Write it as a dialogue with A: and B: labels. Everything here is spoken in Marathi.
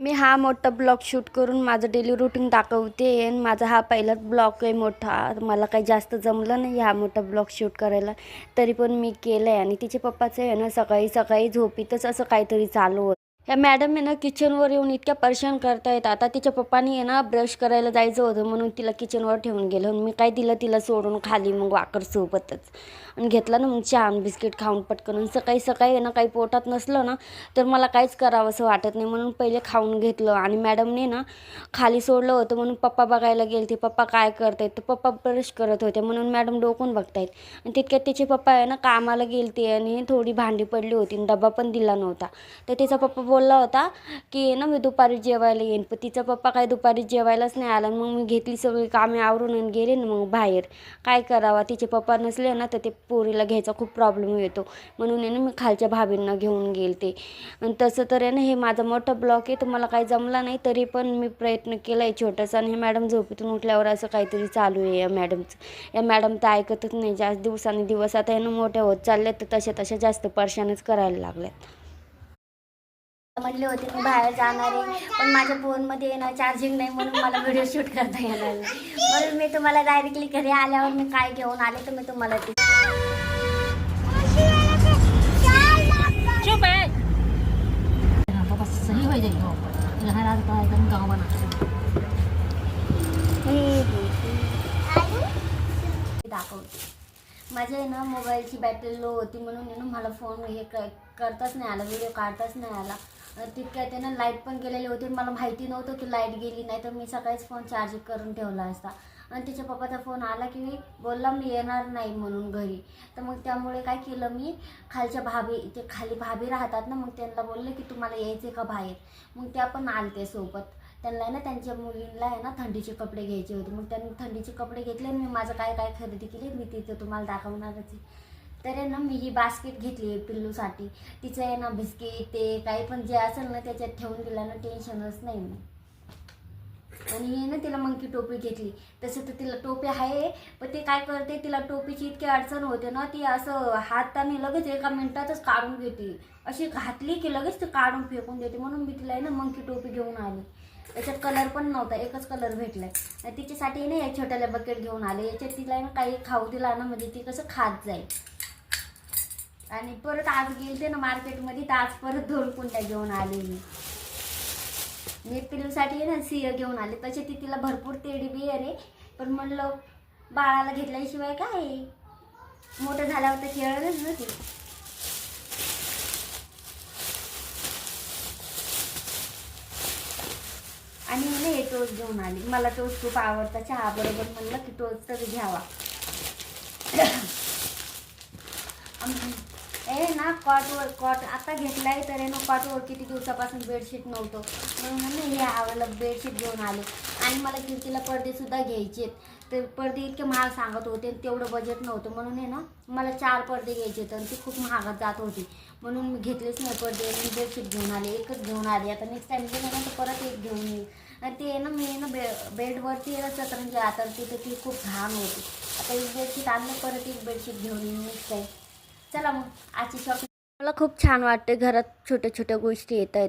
A: मी हा मोठा ब्लॉग शूट करून माझं डेली रुटीन दाखवते आणि माझा हा पहिलाच ब्लॉग आहे मोठा. मला काही जास्त जमलं नाही हा मोठा ब्लॉग शूट करायला. तरी पण मी केलं आहे आणि तिचे पप्पाचं आहे ना सकाळी सकाळी झोपीतच असं काहीतरी चालू होतं. या मॅडम आहे ना किचनवर येऊन इतक्या परेशान करतायत. आता तिच्या पप्पानी आहे ना ब्रश करायला जायचं होतं म्हणून तिला किचनवर ठेवून गेलं. आणि मी काय दिलं तिला सोडून खाली मग वाकर सोबतच. आणि घेतला ना मग चहा बिस्किट खाऊन पटकन. आणि सकाळी सकाळी आहे ना काही पोटात नसलं ना तर मला काहीच करावं असं वाटत नाही. म्हणून पहिले खाऊन घेतलं. आणि मॅडमने ना खाली सोडलं होतं म्हणून पप्पा बघायला गेले ते पप्पा काय करतायत. तर पप्पा ब्रश करत होते म्हणून मॅडम डोकून बघतायत. आणि तितक्यात तिचे पप्पा आहे ना कामाला गेलते आणि थोडी भांडी पडली होती आणि डबा पण दिला नव्हता. तर तिचा पप्पा बोलला होता की ना मी दुपारी जेवायला येईन पण तिचा पप्पा काय दुपारी जेवायलाच नाही आला मग मी घेतली सगळी कामे आवरून आणि गेले ना मग बाहेर. काय करावा? तिचे पप्पा नसले ना तर ते पोरीला घ्यायचा खूप प्रॉब्लेम येतो. म्हणून आहे ना मी खालच्या भाभींना घेऊन गेले ते. आणि तसं तर आहे ना हे माझा मोठा ब्लॉक आहे तुम्हाला काही जमला नाही तरी पण मी प्रयत्न केला आहे छोटासा. आणि हे मॅडम झोपेतून उठल्यावर असं काहीतरी चालू आहे या मॅडमचं या मॅडम तर ऐकतच नाही. जास्त दिवसाने दिवस आता आहे ना मोठ्या होत चालल्या तर तशा तशा जास्त परेशानच करायला लागल्यात. म्हणले होते मी बाहेर जाणार आहे. पण माझ्या फोनमध्ये ना चार्जिंग नाही म्हणून मला व्हिडिओ शूट करता येणार नाही. म्हणून मी तुम्हाला डायरेक्टली घरी आल्यावर मी काय घेऊन आले तर मी तुम्हाला ते दाखवते. माझ्या आहे ना मोबाईलची बॅटरी लो होती म्हणून मला फोन हे करताच नाही आला व्हिडिओ काढताच नाही आला. तितक्या त्यानं लाइट पण गेलेली होती मला माहिती नव्हतं की लाइट गेली नाही तर मी सकाळीच फोन चार्ज करून ठेवला असता. आणि तिच्या पप्पाचा फोन आला की मी बोलला मी येणार नाही म्हणून घरी. तर मग त्यामुळे काय केलं मी खालच्या भाभी ते खाली भाभी राहतात ना मग त्यांना बोलले की तुम्हाला यायचे का बाहेर? मग त्या पण आलते सोबत. त्यांना आहे ना त्यांच्या मुलींना आहे ना थंडीचे कपडे घ्यायचे होते. मग त्यांनी थंडीचे कपडे घेतले मी माझं काय काय खरेदी केली मी तिथं तुम्हाला दाखवणारच आहे. तर आहे ना मी ही बास्केट घेतली आहे पिल्लूसाठी. तिचं आहे ना बिस्किट ते काही पण जे असेल ना त्याच्यात ठेवून दिलं ना टेन्शनच नाही मग आणि हे ना तिला मंकी टोपी घेतली. तसं तर तिला टोपी आहे पण ते काय करते तिला टोपीची इतकी अडचण होते ना ती असं हाताने लगेच एका मिनिटातच काढून घेते. अशी घातली की लगेच ती काढून फेकून देते. म्हणून मी तिला आहे ना मंकी टोपी घेऊन आली. त्याच्यात कलर पण नव्हता एकच कलर भेटलाय. तिच्यासाठी ना या छोट्याला बकेट घेऊन आले. याच्यात तिला आहे ना काही खाऊ दिला ना म्हणजे ती कसं खात जाईल. आणि परत आज गेलते ना मार्केटमध्ये तर आज परत दोन कुंड्या घेऊन आले मी मी ना सिंह घेऊन आले. तसे ती तिला भरपूर तेडी बियर आहे पण म्हणलं बाळाला घेतल्याशिवाय काय मोठं झाल्यावर तर खेळलंच ना ती. आणि मी हे टोच घेऊन आली. मला टोच खूप आवडता. चहा बरोबर म्हणलं की टोच तर घ्यावा. कॉटवर कॉट आता घेतलाही तर आहे ना कॉटवर किती दिवसापासून बेडशीट नव्हतं. म्हणून मी हे आवडलं बेडशीट घेऊन आले. आणि मला कीर्तीला पडदेसुद्धा घ्यायचे ते पडदे इतके महाग सांगत होते तेवढं बजेट नव्हतं. म्हणून आहे ना मला चार पडदे घ्यायचे तर ते खूप महागात जात होती. म्हणून मी घेतलेच नाही पडदे आणि बेडशीट घेऊन आले. एकच घेऊन आले. आता नेक्स्ट टाइम गेले ना तर परत एक घेऊन येईल. आणि ते आहे ना मी ना बे बेडवरती ना सतरंजी आतरते तर ती खूप घाण होती. आता एक बेडशीट आणलं परत एक बेडशीट घेऊन येईल नेक्स्ट टाईम चला मग आजची शॉपिंग मला खूप छान वाटते घरात छोट्या छोट्या गोष्टी येत आहेत